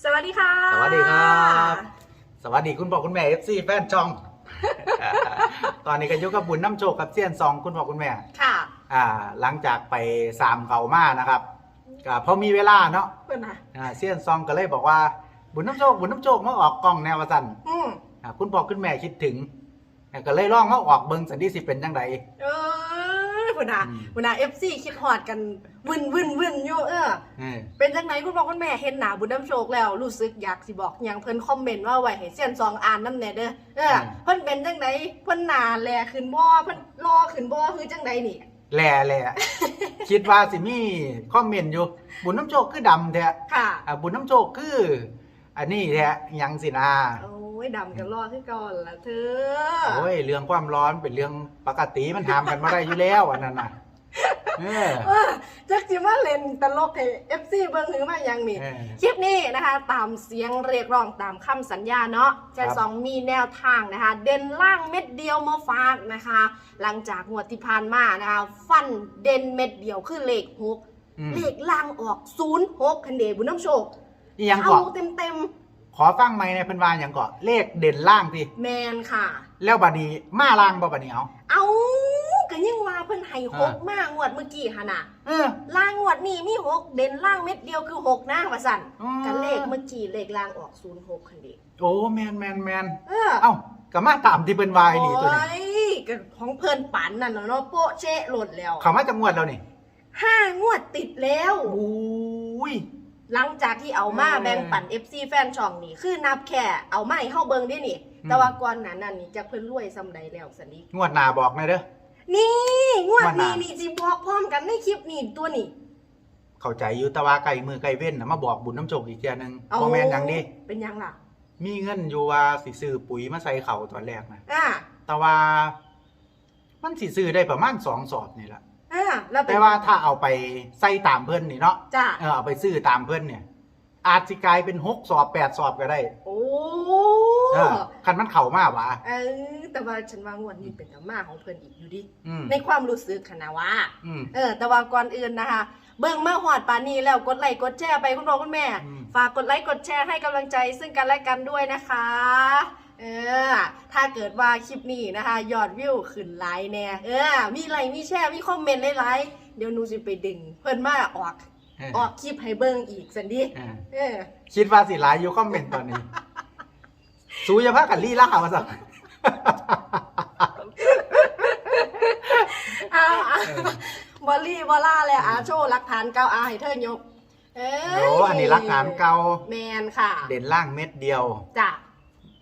สวัสดีค่ะ สวัสดีครับ สวัสดีคุณพ่อคุณแม่เอฟซีแฟนช่อง ตอนนี้ก็อยู่กับบุญน้ำโชคกับเซียนซองคุณพ่อคุณแม่ ค่ะ อ่า หลังจากไปสามเขามานะครับก็พอมีเวลาเนาะเพื่อนนะอ่าเซียนซองก็เลยบอกว่าบุญน้ำโชคบุญน้ำโชคมาออกกล้องแนววสันอืมอ่าคุณพ่อคุณแม่คิดถึงอ่าก็เลยลองมาออกเบิงสันดีสิเป็นจังไดเออ เพื่อนนะอืมเพื่อนนะเอฟซีคิดฮอดกันวุ่นวุ่นวุ่นอยู่เออ เออเป็นจังไหนคุณพ่อคุณแม่เห็นหนาบุญน้ำโชคแล้วรู้สึกอยากสิบอกหยังเพิ่นคอมเมนต์ว่าไว้ให้เสียนซองอ่านน้ำแน่เด้อเออเพิ่นเป็นจังไหนเพิ่นหนาแลขึ้นบ่เพิ่นรอขึ้นบ่คือจังไหนนี่แหล่แหล่ คิดว่าสิมีคอมเมนต์อยู่ บุญน้ำโชคคือดำแท้ค่ะอ่าบุญน้ำโชคคือ อันนี้แท้หยังสินะโอ้ ยดำกันรอคือก่อนละเธอ โอ้ยเรื่องความร้อนเป็นเรื่องปกติมันทำกันมาได้อยู่แล้วอันนั้นน่ะเออเออจักสิมาเล่นตลกให้ FC เบิ่งหือมาหยังนี่เออคลิปนี้นะคะ ตามเสียงเรียกร้องตามคำสัญญาเนาะแจนครับ สองมีแนวทางนะคะ เด่นล่างเม็ดเดียวมาฝากนะคะ หลังจากงวดที่ผ่านมานะคะ ฟันเด่นเม็ดเดียวคือเลขหกอืมเลขล่างออกศูนย์หกคันเดบุญน้ำโชคอีหยังเอาเกาะเต็มเต็ม ขอฟังไหมในเพิ่นว่าหยังเกาะเลขเด่นล่างสิๆแมนค่ะ แล้วบัดนี้มาล่างบ่บัดนี้เอาเอาก็ยังว่าเพิ่นให้หกอ่ามมากงวดเมื่อกี้ค่ะนะเออ ล่างงวดนี้มีหกเด่นล่างเม็ดเดียวคือหกนะว่าสั่นอืม กันเลขเมื่อกี้เลขล่างออกศูนย์หกคันเดโอ้แมนแมนแมนเออเอ้าก็มาตามที่เพิ่นวายนี่ตัวนี้โอ้ยก็ของเพิ่นปันนั่นน่ะเนาะโปะเชะหล่นแล้วเขามาจังหวัดแล้วนี่ห้างวดติดแล้วโอ้ย หลังจากที่เอามาเออแบ่งปัน FC แฟนช่องนี่คือนับแค่เอามาให้เฮาเบิ่งเด้นี่อืมแต่ว่าก่อนหนั้นนั่นนี่จะเพิ่นรวยซำใดแล้วสันนี้งวดหน้าบอกหน่อยเด้อ นี่ งวดว่าน่ะนี้นี่สิบอกพร้อมกันในคลิปนี่ตัวนี้ เข้าใจอยู่แต่ว่าไก่มือไก่เว้นน่ะมาบอกบุญน้ำโชคอีกเทียหนึงบ่แม่นหยังดิเป็นหยังล่ะ มีเงินอยู่ว่าสิซื้อปุ๋ยมาใส่เขาตอนแรกนะอ่าแต่ว่า มันสิซื้อได้ประมาณสองสอบนี่แหละ อ่าแล้วเป็นแต่ว่าถ้าเอาไปใส่ตามเพิ่นนี่เนาะจ้าเออเอาไปซื้อตามเพิ่นเนี่ย อาจสิกลายเป็นหกสอบแปดสอบก็ได้ โอ้เออคันมันเข่ามากวะเออแต่ว่าฉันว่างวดนี้เป็นธรรมาของเพิ่นอีกอยู่ดิอืมในความรู้สึกค่ะนะว่า อืม เออแต่ว่าก่อนอื่นนะคะ เบิ่งมาหอดปานนี้แล้วกดไลค์กดแชร์ไปคุณพ่อคุณแม่ อืม ฝากกดไลค์กดแชร์ให้กำลังใจซึ่งกันและกันด้วยนะคะ เออ ถ้าเกิดว่าคลิปนี้นะคะยอดวิวขึ้นไลค์แน่เออ มีไลค์มีแชร์มีคอมเมนต์หลายๆเดี๋ยวหนูจะไปดึง เพิ่นมาออกเออออกคลิปให้เบิ่งอีกสันดิเออเออ คิดว่าสิหลายอยู่คอมเมนต์ตอนนี้ สูอย่าพากันลี่ล่ามาสัก เอาเอาบอลลี่บอลล่าเลยอาโชว์หลักฐานเก่าอาให้เธอยก เอ้ยโอ้อันนี้รักฐานเก่า แมนค่ะ เด่นล่างเม็ดเดียว จ้ะ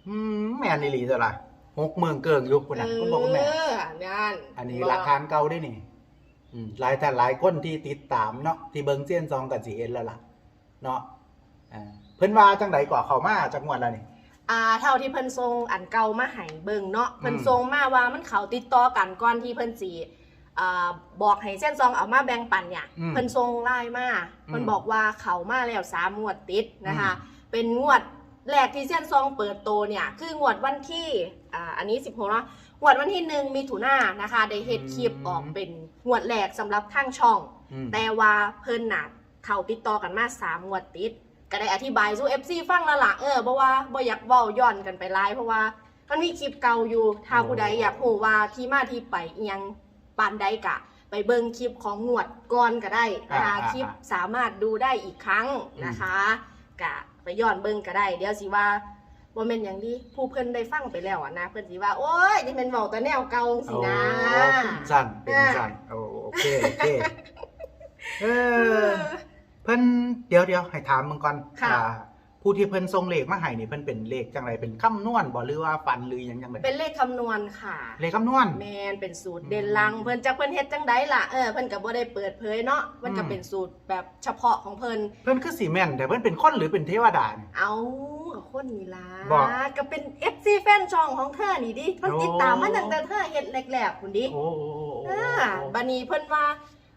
อืมแม่นอีหลีตัวละหกเมืองเกิงยุคคุณนะคุณบอกคุณแม่ เออนั่นอันนี้หลักฐานเก่าได้นี่ อืมหลายแต่หลายคนที่ติดตามเนาะที่เบิงเซียนซองกับสีเห็นแล้วล่ะ เนาะอ่าเพิ่นว่าจังไดก่อเขามาจังหวัดแล้วนี่ อ่าเท่าที่เพิ่นทรงอันเก่ามาให้เบิ่งเนาะเพิ่นอืมทรงมาว่ามันเขาติดต่อกันก่อนที่เพิ่นสิอ่าบอกให้เส้นซองเอามาแบ่งปันเนี่ยอืมเพิ่นทรงไล่มาอืมเพิ่นบอกว่าเขามาแล้วสามงวดติดนะคะอืเป็นงวด แรกที่เส้นซองเปิดโตเนี่ย คืองวดวันที่อ่าอันนี้ 16เนาะงวดวันที่หนึ่งมีถุนานะคะ ได้เฮ็ดคลิปออกเป็นงวดแรกสำหรับทางช่อง อืม แต่ว่าเพิ่นน่ะเขาติดต่อกันมาสามงวดติด ก็ได้อธิบายสู้ FC ฟังแล้วล่ะเออเพราะว่าบ่อยากเว้าย้อนกันไปหลายเพราะว่ามันมีคลิปเก่าอยู่ ถ้าผู้ใดอยากรู้ว่าที่มาที่ไปอิหยังปานใดกะ ไปเบิ่งคลิปของงวดก่อนก็ได้นะคะอ่าอ่าคลิปสามารถดูได้อีกครั้งนะคะกะไป ย้อนเบิ่งก็ได้ เดี๋ยวสิว่าบ่แม่นอย่างดีผู้เพิ่นได้ฟังไปแล้วอะนะ เพิ่นสิว่าโอ๊ยนี่เป็นเว้าแต่แนวเก่าสิโอ้นะสั่นเป็นสั่นโอ้โอเคโอเคเออเพิ่นเดี๋ยวเดี๋ยวให้ถามมึงก่อนค่ะ อ่า ผู้ที่เพิ่นทรงเลขมาให้นี่เพิ่นเป็นเลขจังไรเป็นคำนวณบ่หรือว่าฟันหรือหยังจังไดเป็นเลขคำนวณค่ะ เลขคำนวณ แมนเป็นสูตรเด่นลังเพิ่นจักเพิ่นเฮ็ดจังไดล่ะเออเพิ่นก็บ่ได้เปิดเผยเนาะมันก็อืมเป็นสูตรแบบเฉพาะของเพิ่นเพิ่นคือสีแม่นแต่เพิ่นเป็นคนหรือเป็นเทวดานี่เอากับคนนี่ล่ะบอกก็เป็น FC แฟนช่องของเธอนี่ดิเพิ่นโอ้ติดตามมาตั้งแต่เธอเฮ็ดแรกๆพุ่นดิโอ้โอ้โอ้โอ้อ่าบัดนี้เพิ่นว่า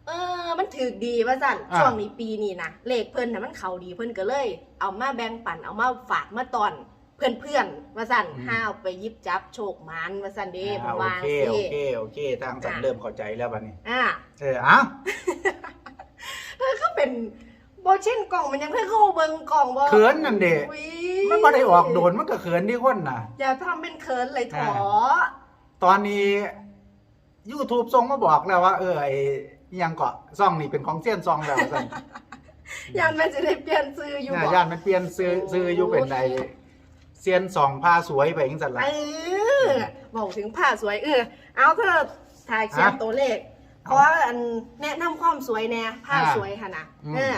เออ มันถูกดีว่าซั่นอ่า ช่วงนี้ปีนี้นะเลขเพิ่นน่ะมันเข้าดีเพิ่นก็เลย เอามาแบ่งปันเอามาฝากมาตอนเพื่อนๆว่าซั่นห้าเอาไปหยิบจับโชคหมานว่าซั่นเด้เพิ่อ่านโอว่าเคสิโอเคโอเคทางสันอะเริ่มเข้าใจแล้วบัดนี้อ่าเออเอ้าเธอก็เป็นบ่เช่นกล่องมันยังเพิ่งเข้าเบิ่งกล่องบ่เขินนั่นเด้อุ๊ยมันบ่ได้ออกโดนมันก็เขินที่คนน่ะ อย่าทำเป็นเขินเลยถอ ตอนนี้ YouTube ส่งมาบอกแล้วว่า เออไอ้ อิหยังเกาะซ่องนี่เป็นของเซียนซองแล้วสั่นยันมันจะได้เปลี่ยนซื้ออยู่น่าบ่ ย่านมันเปลี่ยนซื้อซื้ออยู่เป็นไอ้เซียนซองผ้าสวยไปจังซั่นเอล่ะอบอกถึงผ้าสวยเออเอาเธอถ่ายเขียนฮะตัวเลขเพราะอันแนะนำความสวยแน่ผ้าอ่าสวยค่ะนะอืม เออ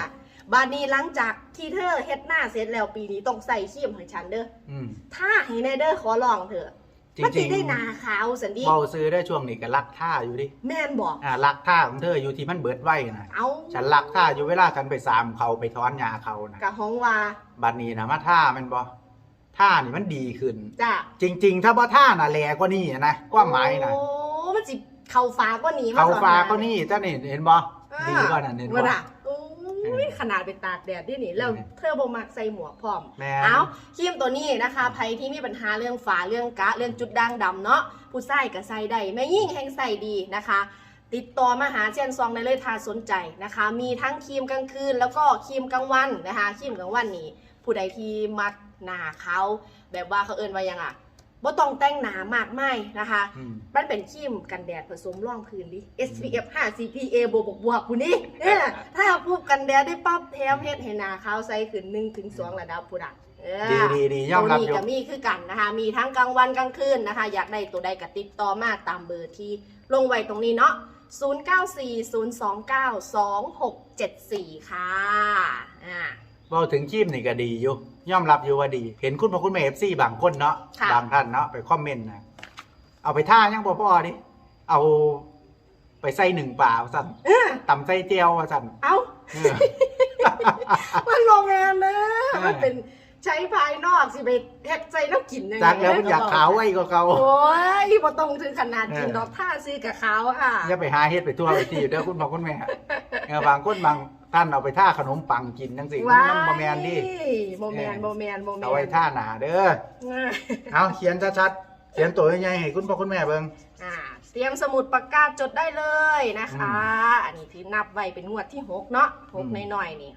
บาดนี้หลังจากที่เธอเฮ็ดหน้าเสร็จแล้วปีนี้ต้องใส่ครีมให้ฉันเด้ออืม ถ้าให้แน่เด้อขอลองเถอะ จมันริสิงได้หนาขาวสันดีๆเบาซื้อได้ช่วงนี้ก็รักท่าอยู่ดิแม่นบอก อ่ารักท่าของเธออยู่ที่มันเบิดไว้น่ะเอาฉันรักท่าอยู่เวลาฉันไปสามเขาไปถอนหญ้าเขาน่ะกะห้องว่าบัดนี้นะมาท่ามันบ่ท่านี่มันดีขึ้น จ้ะจริง ๆ ถ้าบ่ท่าน่ะแลกว่านี่นะความหมายน่ะโอ้มันสิเข่าฟ้ากว่านี้มเขาสอนฟ้าหก็นี่จ้านี่เห็นบ่อ่าดีกว่านั้นเห็นว่าบ่น่ะโอ้ ยขนาดเป็นตากแดดด้วยนี่แล้วอืมเธอบ่มักใส่หมวกพร้อมแม่เอาครีมตัวนี้นะคะใครที่มีปัญหาเรื่องฝาเรื่องกะเรื่องจุดด่างดำเนาะผู้ใส่ก็ใส่ได้แม่ยิ่งแห่งใส่ดีนะคะ ติดต่อมาหาเชียนซองได้เลยถ้าสนใจนะคะ มีทั้งครีมกลางคืน แล้วก็ครีมกลางวันนะคะครีมกลางวันนี้ผู้ใดที่มักหนาเขาแบบว่าเขาเอินว่ายังอะ บ่ต้องแต่งหนามากไม่นะคะ อืม มันเป็นครีมกันแดดผสมร่องพื้นดิ SPF 5 CPA บวกบวกบวกผู้นี้เออถ้าพูดกันแดดได้ปั๊บแถมเฮ็ดให้หนาขาวใสขึ้น1ถึง2ระดับผู้ดักเออ ดีดีดียอมรับตัวอนี้ยู่ก็มีคือกันนะคะ มีทั้งกลางวันกลางคืนนะคะ อยากได้ตัวใดก็ติดต่อมาตามเบอร์ที่ลงไว้ตรงนี้เนาะ 0940292674 ค่ะ อ่า เว้าถึงครีมนี่ก็ดีอยู่ ยอมรับอยู่ว่าดี เห็นคุณพ่อคุณแม่ FC บางคนเนาะค่ะ บางท่านเนาะไปคอมเมนต์นะเอาไปท่ายังบ่พอดิเอาไปใส่หนึ่งป่าว่าซั่นเออตำใส่เจียวว่าซั่นเอ้า เออ มันโรงงานนะเออมันเป็น ใช้ภายนอกสิไปเฮ็ดใจน้ำกินยังไงจากแล้วมันอยากขาวไว้ก็เขาโอ้ยบ่ต้องถึงขนาดกินเออดอกท่าซื้อกับขาวค่ะอย่าไปหาเฮ็ดไปทั่วไปที่เด้อคุณพ่อคุณแม่เออบางคนบางท่านเอาไปท่าขนมปังกินจังซี่มันมันบ่แม่นดิบ่แมนเออบ่แมนบ่แมนเอาไว้ท่าหนาเด้อเออเอาเขียนชัดๆเขียนตัวใหญ่ๆให้คุณพ่อคุณแม่เบิ่งอ่าเตรียมสมุดปากกาจดได้เลยนะคะ อันนี้ที่นับไว้เป็นงวดที่6เนาะหกอืมน้อยๆนี่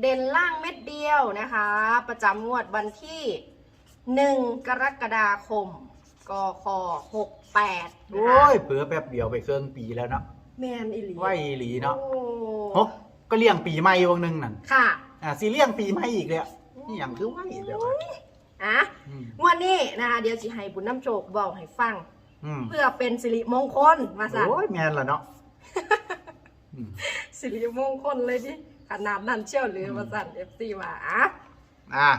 เด่นล่างเม็ดเดียวนะคะ ประจำงวดวันที่ 1 กรกฎาคมกค68นะโอ้คะยเผือแป๊บเดียวไปเครื่องปีแล้วเนาะแมนอิลีไหวอีหลีเนาะโอ้ฮกก็เลี้ยงปีใหม่วงหนึงนั่นค่ะอ่าสิเลี้ยงปีใหม่อีกแล้วนี่อย่างคือไหวแบบว่าอะอืมงวันนี้นะคะเดี๋ยวสิให้บุญน้ำโชคบอกให้ฟัง อืมเพื่อเป็นสิริมงคลมาสั่นโอ้ยแม่นละเนาะอืมสิริมงคลเลยดิ ขนาดนั้นเชี่ยวหรือมาสั่นเอฟซีว่าอะอ่า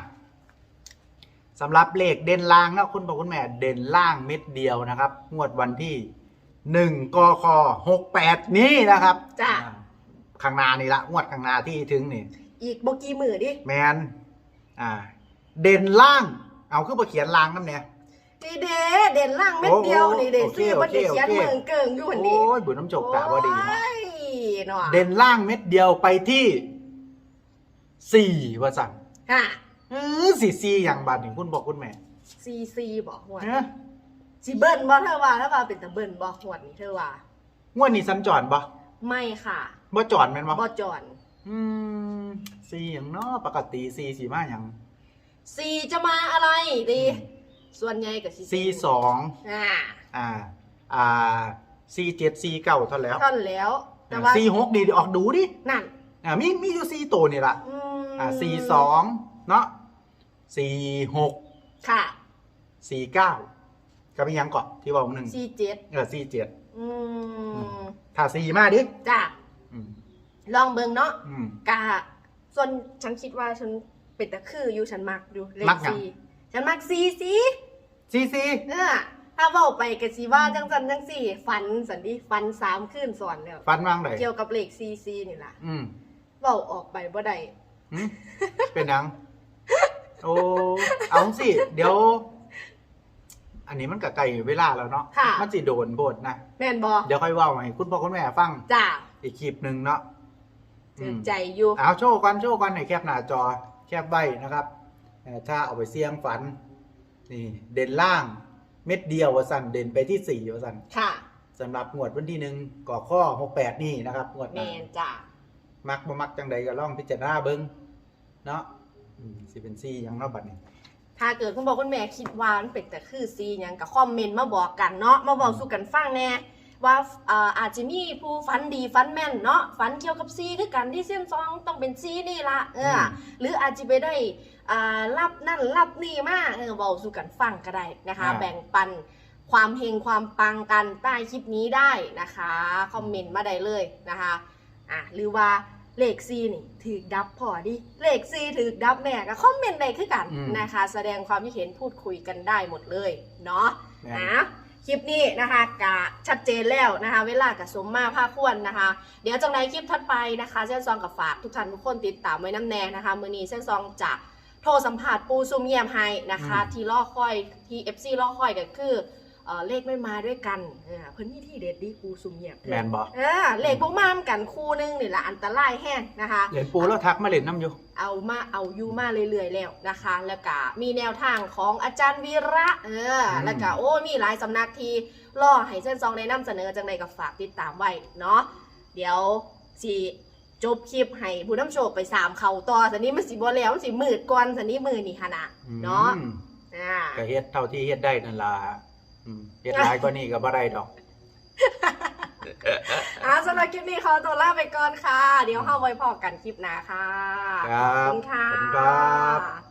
สำหรับเลขเด่นล่างนะคุณพ่อคุณแม่เด่นล่างเม็ดเดียวนะครับ งวดวันที่หนึ่งกคหกแปดนี้นะครับจ้ะอ่าข้างหน้านี่ละงวดข้างหน้าที่ถึงนี่ อีกบกี้มือดิแมนอ่า เด่นล่าง เอาขึ้นมาเขียนล่างน้ำเนี่ยดีเดเด่นล่างเม็ดเดียวโอ้โหนี่เด็โอเคซื้อมันโอเคเขียนโอเคเมืองเกิงอยู่หันโอ้นี้ยบุญน้ำจกกะว่าดีเนาะโอ้ย เนาะเด่นล่างเม็ดเดียวไปที่สี่ว่าสั่งค่ะเออสี่สี่อย่างบาทหนึ่งคุณบอกคุณแม่ซีซีบอกหวดเอ้อสิเบิ้ลบ่เธอว่าแล้วว่าเป็นตะเบิ้ลบ่หวดนี่เธอว่างวดนี้สัญจรบ่ไม่ค่ะบ่จอดแม่นบ่บ่จอนอืมสี่อย่างเนาะปกติสี่สี่มาอย่างซีจะมาอะไรดีอืมส่วนใหญ่ก็สิสี่สองอ่าอ่าอ่าสี่เจ็ดสี่เก้าเท่าแล้วท่อนแล้ว แต่ว่า สี่หกดีออกดูดินั่น อ่ามีมีอยู่สี่ตัวนี่ละอืมอ่าสี่สองเนาะสี่หกค่ะสี่เก้าก็เป็นยังก่อนที่บอกหนึ่งซีเจ็ดเออสี่เจ็ดอืมถ้าสี่มาดิจ้ะอืมลองเบิ่งเนาะอืม กะส่วนฉันคิดว่าฉันเป็นตะคืออยู่ฉันมักอยู่เลขมักหยังซีฉันมักซีซีสี่สี่ เออ ถ้าเว้าไปกะสิว่าจังจันจังสี่ฝันสันดิฝันสามคืนสอนแล้วฟันวางไหนเกี่ยวกับเลขซีซีนี่ล่ะอืมเว้าออกไปบ่ได้หืมเป็นยัง โอ้เอาสิ เดี๋ยว อันนี้มันกับไก่เวลาแล้วเนาะค่ะ มันสิโดนบทนะ แม่นบ่เดี๋ยวค่อยเว่าให้คุณพ่อคุณแม่ฟัง จ้าอีกคลิปหนึ่งเนาะอืจืมดใจอยู่เอาโชว์กันโชว์กันในแคปหน้าจอ แคปไว้นะครับเอ่อถ้าเอาไปเสี่ยงฝัน นี่ เด่นล่าง เม็ดเดียววะสันเด่นไปที่สี่วะสันค่ะสำหรับงวดวันที่หนึ่งก่อข้อหกแปดนี่นะครับงวดหแม่น้านจ้ามักบ่มักจังใดก็ลองพิจารณาเบิ่งเนาะอืมสิเป็นซี่หยังเนาะบัดนี้ ถ้าเกิดคุณบอกคุณแม่คิดว่ามันเป็นแต่คือซีหยังก็คอมเมนต์มาบอกกันเนาะมาบอกสู่กันฟังแน่ ว่าเอ่ออาจจะมีผู้ฟันดีฟันแม่นเนาะฟันเกี่ยวกับซีคือกันที่เส้นซองต้องเป็นซีนี่ละเอออมหรืออาจจะไปได้อ่ารับนั่นรับนี่มาเออบอกสู่กันฟังก็ได้นะคะอ่าแบ่งปันความเฮงความปังกันใต้คลิปนี้ได้นะคะคอมเมนต์มาได้เลยนะคะอะหรือว่าเลขซีนี่ถือดับพอดิ เลขซีถือดับแม่ก็คอมเมนต์ได้คือกันอืมนะคะ แสดงความคิดเห็นพูดคุยกันได้หมดเลยเนาะแม่นนะ คลิปนี้นะคะกะชัดเจนแล้วนะคะ เวลากับสมมาภาคควรนะคะ เดี๋ยวจังในคลิปถัดไปนะคะเส้นซองกับฝากทุกท่านทุกคนติดตามไว้น้ำแน่นะคะมือนี้เส้นซองจะโทรสัมผัสปูซุมเยี่ยมให้นะคะอืมที่ล่อคอยที่ FC ล่อคอยก็คือ เอ่อเลขไม่มาด้วยกันเออเพิ่นมีที่เด็ดดีปูซุมเยี่ยมแม่นบ่เออเลขพวกมามกันคู่หนึงนี่แหละอันตรายแห้งนะคะเห็นปูแล้วทักมาเล่นน้ำอยู่ เอามาเอาอยู่มาเรื่อยๆแล้วนะคะ แล้วก็มีแนวทางของอาจารย์วีระเอออม แล้วก็โอ้มีหลายสำนักที่ล่อให้เส้นซองได้นำเสนอจังใดก็ฝากติดตามไว้เนาะเดี๋ยวสิจบคลิปให้ผู้น้ำโชคไปสามเขาต่อสันนี้มันสิบ่แล้วมันสิมืดก่อนสันนี้มือนี่ค่ะนะเนาะอืมอ่า ก็เฮ็ดเท่าที่เฮ็ดได้นั่นล่ะ อืมเฮ็ดหลายกว่านี้ก็บ่ได้ดอก อ่าสำหรับคลิปนี้ขอตัวลาไปก่อนค่ะ เดี๋ยวเข้าไว้พอกันคลิปหน้าค่ะ ครับขอบคุณค่ะ ขอบคุณครับ